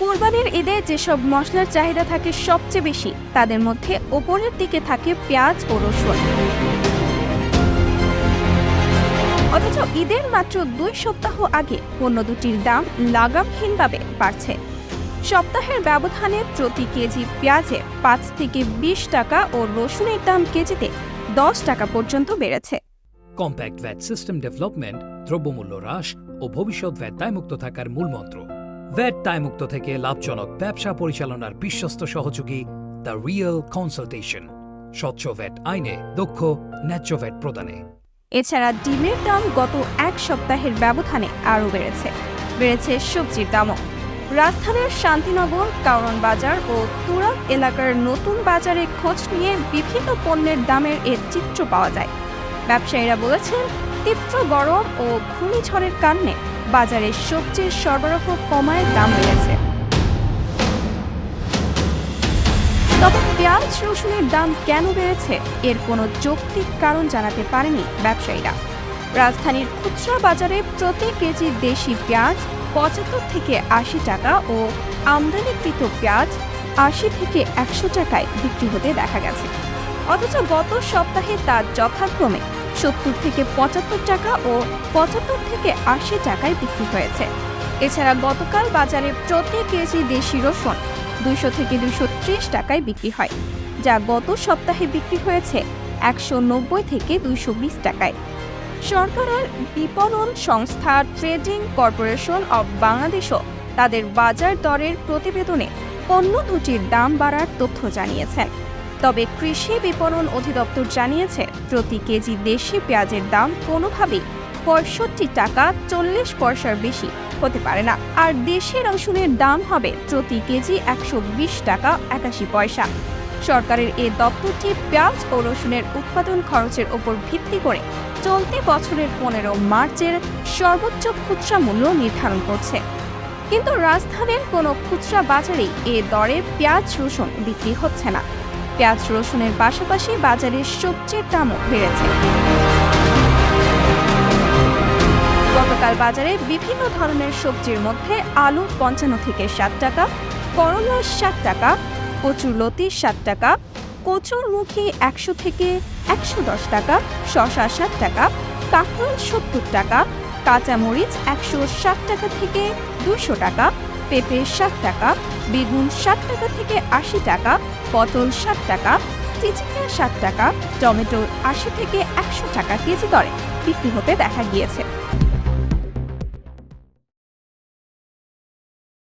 কোরবানির ঈদে যেসব মশলার চাহিদা থাকে সবচেয়ে বেশি, তাদের মধ্যে ওপরের দিকে থাকে পেঁয়াজ ও রসুন। অথচ ঈদের মাত্র দুই সপ্তাহ আগে পণ্য দুটির দাম লাগামহীনভাবে বাড়ছে। সপ্তাহের ব্যবধানে প্রতি কেজি পেঁয়াজে পাঁচ থেকে বিশ টাকা ও রসুনের দাম কেজিতে দশ টাকা পর্যন্ত বেড়েছে। কম্প্যাক্ট ভ্যাট সিস্টেম ডেভেলপমেন্ট দ্রব্যমূল্য হ্রাস ও ভবিষ্যৎ ভ্যাট দায়মুক্ত থাকার মূলমন্ত্র ভ্যাট দায়মুক্ত থেকে লাভজনক ব্যবসা পরিচালনার বিশ্বস্ত সহযোগী দ্য রিয়েল কনসালটেশন, স্বচ্ছ ভ্যাট আইনে দক্ষ, ন্যায্য ভ্যাট প্রদানে। এছাড়া ডিমের দাম গত এক সপ্তাহের ব্যবধানে আরও বেড়েছে। বেড়েছে সবজির দামও। রাজধানীর শান্তিনগর কারণ বাজার ও তুরাগ এলাকার নতুন বাজারে খোঁজ নিয়ে বিভিন্ন পণ্যের দামের এর চিত্র পাওয়া যায়। ব্যবসায়ীরা বলেছেন তীব্র গরম ও ঘূর্ণিঝড়ের কারণে বাজারে সবজির সরবরাহ কমায় দাম বেড়েছে। তবে পেঁয়াজ, রসুনের দাম কেন বেড়েছে, এর কোনো যৌক্তিক কারণ জানাতে পারেনি ব্যবসায়ীরা। রাজধানীর খুচরা বাজারে প্রতি কেজি দেশি পেঁয়াজ পঁচাত্তর থেকে আশি টাকা ও আমদানিকৃত পেঁয়াজ আশি থেকে একশো টাকায় বিক্রি হতে দেখা গেছে। অথচ গত সপ্তাহে তা যথাক্রমে সত্তর থেকে পঁচাত্তর টাকা ও পঁচাত্তর থেকে আশি টাকায় বিক্রি হয়েছে। এছাড়া গতকাল বাজারে প্রতি কেজি দেশি রসুন দুইশো থেকে দুইশো ত্রিশ টাকায় বিক্রি হয়, যা গত সপ্তাহে বিক্রি হয়েছে একশো নব্বই থেকে দুইশো বিশ টাকায়। সরকারের বিপণন সংস্থা ট্রেডিং কর্পোরেশন অব বাংলাদেশও তাদের বাজার দরের প্রতিবেদনে পণ্য দুটির দাম বাড়ার তথ্য জানিয়েছেন তবে কৃষি বিপণন অধিদপ্তর জানিয়েছে, প্রতি কেজি দেশি পেঁয়াজের দাম কোনোভাবেই পঁয়ষট্টি টাকা চল্লিশ পয়সার বেশি হতে পারে না। আর দেশি রসুনের দাম হবে প্রতি কেজি একশো বিশ টাকা একাশি পয়সা। সরকারের এ দপ্তরটি পেঁয়াজ ও রসুনের উৎপাদন খরচের ওপর ভিত্তি করে চলতি বছরের পনেরো মার্চের সর্বোচ্চ খুচরা মূল্য নির্ধারণ করছে। কিন্তু রাজধানীর কোনো খুচরা বাজারেই এ দরে পেঁয়াজ রসুন বিক্রি হচ্ছে না। পেঁয়াজ রসুনের পাশাপাশি বাজারে সবজির দামও বেড়েছে। গতকাল বাজারে বিভিন্ন ধরনের সবজির মধ্যে আলু পঞ্চান্ন থেকে ষাট টাকা, করলা ষাট টাকা, কচুর লতি ষাট টাকা, কচুর মুখী একশো থেকে একশো দশ টাকা শশা ষাট টাকা কাঁকরোল সত্তর টাকা, কাঁচামরিচ একশো ষাট টাকা থেকে দুশো টাকা, পেঁপে ষাট টাকা, বেগুন ষাট টাকা থেকে আশি টাকা পটল ষাট টাকা, চিচিঙ্গা ষাট টাকা, টমেটো আশি থেকে একশো টাকা কেজি দরে বিক্রি হতে দেখা গিয়েছে।